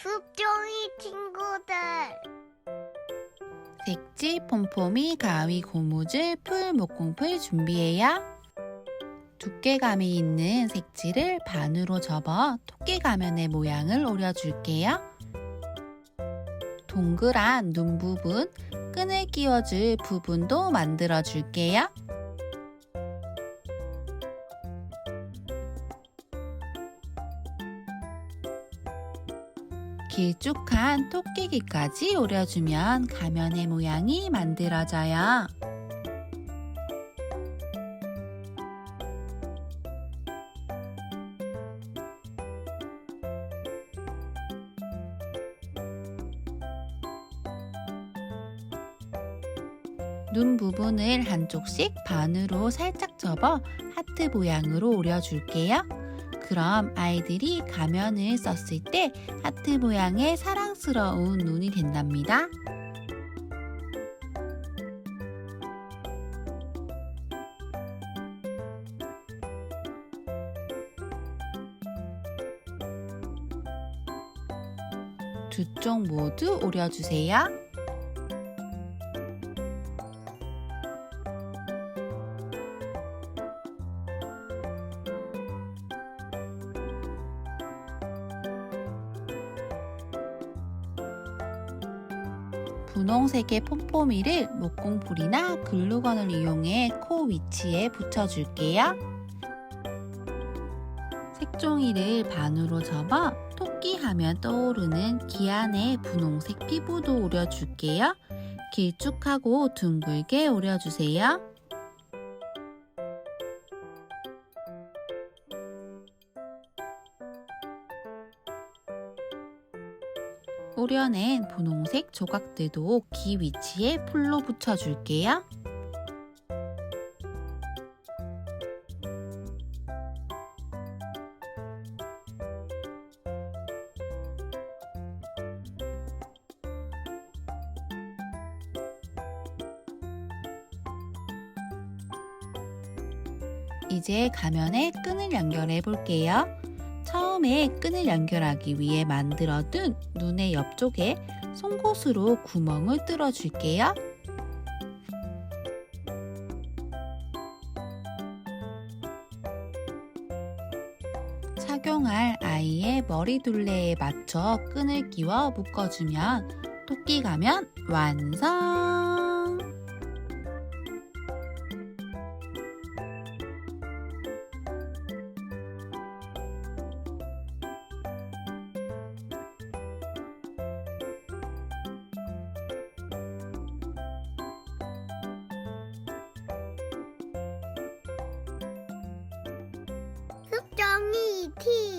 숲종이 친구들. 색지, 폼폼이, 가위, 고무줄, 풀, 목공풀 준비해요. 두께감이 있는 색지를 반으로 접어 토끼 가면의 모양을 오려줄게요. 동그란 눈 부분, 끈을 끼워줄 부분도 만들어줄게요. 길쭉한 토끼귀까지 오려주면 가면의 모양이 만들어져요. 눈 부분을 한쪽씩 반으로 살짝 접어 하트 모양으로 오려줄게요. 그럼 아이들이 가면을 썼을 때 하트 모양의 사랑스러운 눈이 된답니다. 두 쪽 모두 오려주세요. 분홍색의 폼포미를 목공풀이나 글루건을 이용해 코 위치에 붙여줄게요. 색종이를 반으로 접어 토끼 하면 떠오르는 기안의 분홍색 피부도 오려줄게요. 길쭉하고 둥글게 오려주세요. 오려낸 분홍색 조각들도 귀 위치에 풀로 붙여줄게요. 이제 가면에 끈을 연결해 볼게요. 처음에 끈을 연결하기 위해 만들어둔 눈의 옆쪽에 송곳으로 구멍을 뚫어 줄게요. 착용할 아이의 머리 둘레에 맞춰 끈을 끼워 묶어주면 토끼 가면 완성! T.